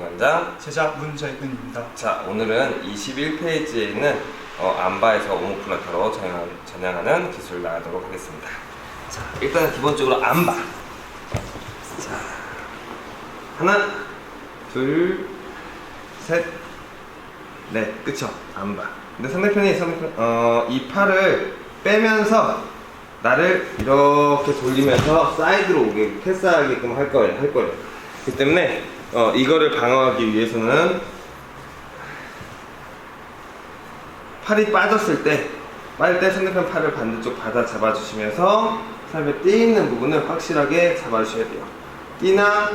원장. 제자 문재근입니다. 자, 오늘은 21페이지에 있는 어, 안바에서 오모플라터로 전향, 전향하는 기술 나가도록 하겠습니다. 자, 일단 기본적으로 안바. 자, 하나, 둘, 셋, 넷, 그쵸? 안바. 근데 상대편이 상대편, 어, 이 팔을 빼면서 나를 이렇게 돌리면서 사이드로 오게 패스하게끔 할 거예요. 할 거예요. 그렇기 때문에 어, 이거를 방어하기 위해서는 팔이 빠졌을 때 빠질 때 상대편 팔을 반대쪽 받아 잡아주시면서 상대편 띠 있는 부분을 확실하게 잡아주셔야 돼요. 띠나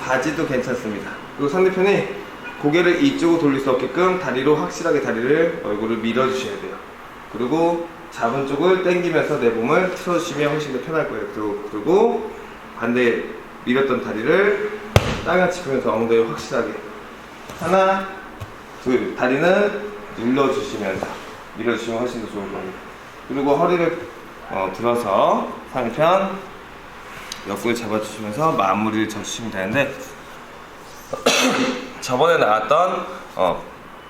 바지도 괜찮습니다. 그리고 상대편이 고개를 이쪽으로 돌릴 수 없게끔 다리로 확실하게 다리를 얼굴을 밀어주셔야 돼요. 그리고 잡은 쪽을 당기면서 내 몸을 틀어주시면 훨씬 더 편할 거예요. 그리고 반대 밀었던 다리를 땅에 짚으면서 엉덩이 확실하게 하나 둘 다리는 눌러주시면서 밀어주시면 훨씬 더 좋을 겁니다. 그리고 허리를 어, 들어서 상편 옆구리 잡아주시면서 마무리를 져주시면 되는데 저번에 나왔던 어,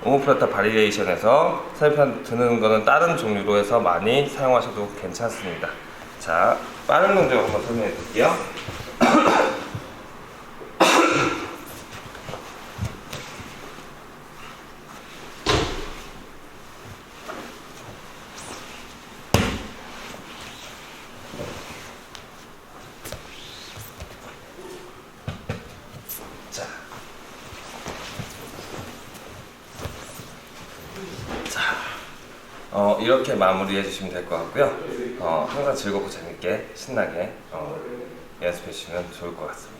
오모플라타 바리에이션에서 상편 드는 거는 다른 종류로 해서 많이 사용하셔도 괜찮습니다. 자, 빠른 동작 한번 설명해 드릴게요. 어, 이렇게 마무리 해 주시면 될 것 같고요. 어, 항상 즐겁고 재밌게 신나게 어, 연습해 주시면 좋을 것 같습니다.